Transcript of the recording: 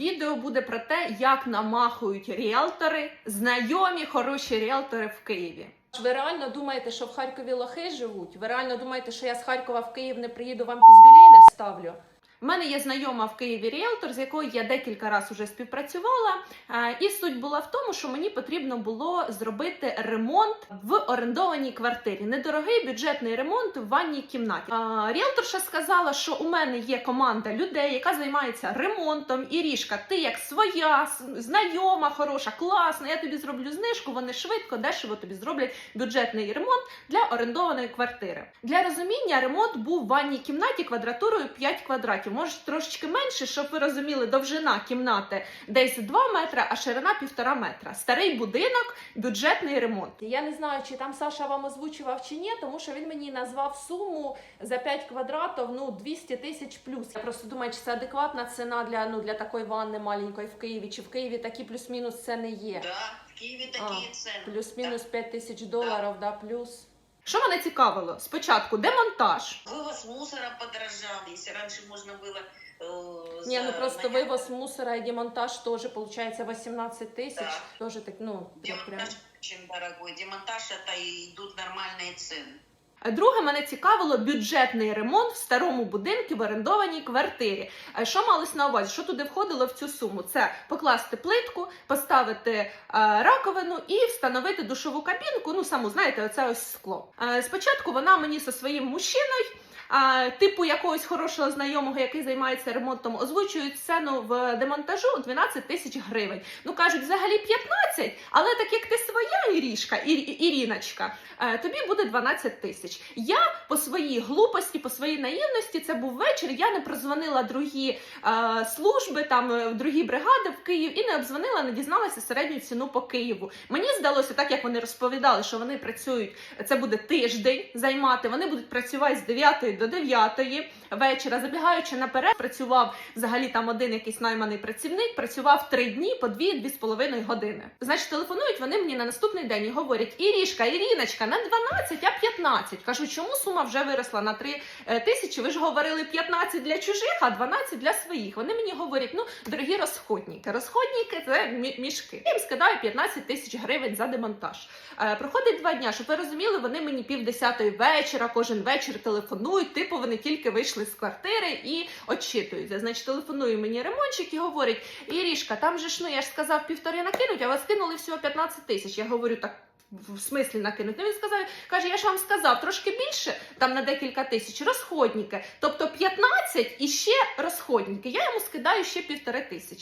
відео буде про те, як намахують ріелтори, знайомі хороші ріелтори в Києві. Ви реально думаєте, що в Харкові лохи живуть? Ви реально думаєте, що я з Харкова в Київ не приїду, вам піздюлей не вставлю? У мене є знайома в Києві ріелтор, з якою я декілька разів уже співпрацювала. І суть була в тому, що мені потрібно було зробити ремонт в орендованій квартирі. Недорогий бюджетний ремонт в ванній кімнаті. Ріелторша сказала, що у мене є команда людей, яка займається ремонтом. І ріжка, ти як своя, знайома, хороша, класна. Я тобі зроблю знижку. Вони швидко, дешево тобі зроблять бюджетний ремонт для орендованої квартири. Для розуміння, ремонт був в ванній кімнаті квадратурою 5 квадратів. Може трошечки менше, щоб ви розуміли, довжина кімнати десь 2 метри, а ширина 1,5 метра. Старий будинок, бюджетний ремонт. Я не знаю, чи там Саша вам озвучував чи ні, тому що він мені назвав суму за 5 квадратів, ну 200 тисяч плюс. Я просто думаю, чи це адекватна ціна для ну для такої ванни маленької в Києві, чи в Києві такі плюс-мінус ціни є. Да, в Киеве такие цены. Плюс-мінус 5 тисяч доларів, да, плюс. Що мене цікавило? Спочатку демонтаж. Вывоз мусора подорожал, если раньше можно было... э, Ні, за- ну просто нанять вивоз мусора і демонтаж теж виходить 18 тисяч. Да. Теж так, ну, я прям. Демонтаж очень дорогой. Демонтаж это и идут нормальные цены. Друге, мене цікавило бюджетний ремонт в старому будинку в орендованій квартирі. Що малось на увазі? Що туди входило в цю суму? Це покласти плитку, поставити е, раковину і встановити душову кабінку. Ну саму знаєте, оце ось скло. Е, спочатку вона мені зі своїм мужчиною. Типу якогось хорошого знайомого, який займається ремонтом, озвучують ціну в демонтажу 12 тисяч гривень. Ну кажуть, взагалі 15, але так як ти своя Ірішка, Ір- Іріночка, е, тобі буде 12 тисяч. Я по своїй глупості, по своїй наївності, це був вечір. Я не прозвонила другі е, служби, там е, другі бригади в Київ і не обдзвонила, не дізналася середню ціну по Києву. Мені здалося, так як вони розповідали, що вони працюють, це буде тиждень займати. Вони будуть працювати з 9 до 9 вечора. Забігаючи наперед, працював взагалі там один якийсь найманий працівник, працював три дні по 2-2,5 години. Значить, телефонують вони мені на наступний день і говорять: Ірішка, Іріночка, на 12, а 15. Кажу, чому сума вже виросла на 3 е, тисячі? Ви ж говорили 15 для чужих, а 12 для своїх. Вони мені говорять: ну, дорогі розходники, розходники це мі- мішки. Я їм скидаю 15 тисяч гривень за демонтаж. Е, проходить два дня, щоб ви розуміли, вони мені пів десятої вечора, кожен вечір телефонують. Типу вони тільки вийшли з квартири і очитуються. Значить, телефонує мені ремонтчик і говорить: Ірішка, там же ж ну я ж сказав півтори накинуть, а вас кинули всього 15 тисяч. Я говорю, так. В смислі накинуть? Ну, він сказав, каже, я ж вам сказав, трошки більше, там на декілька тисяч розходники. Тобто 15 і ще розходники. Я йому скидаю ще півтори тисячі.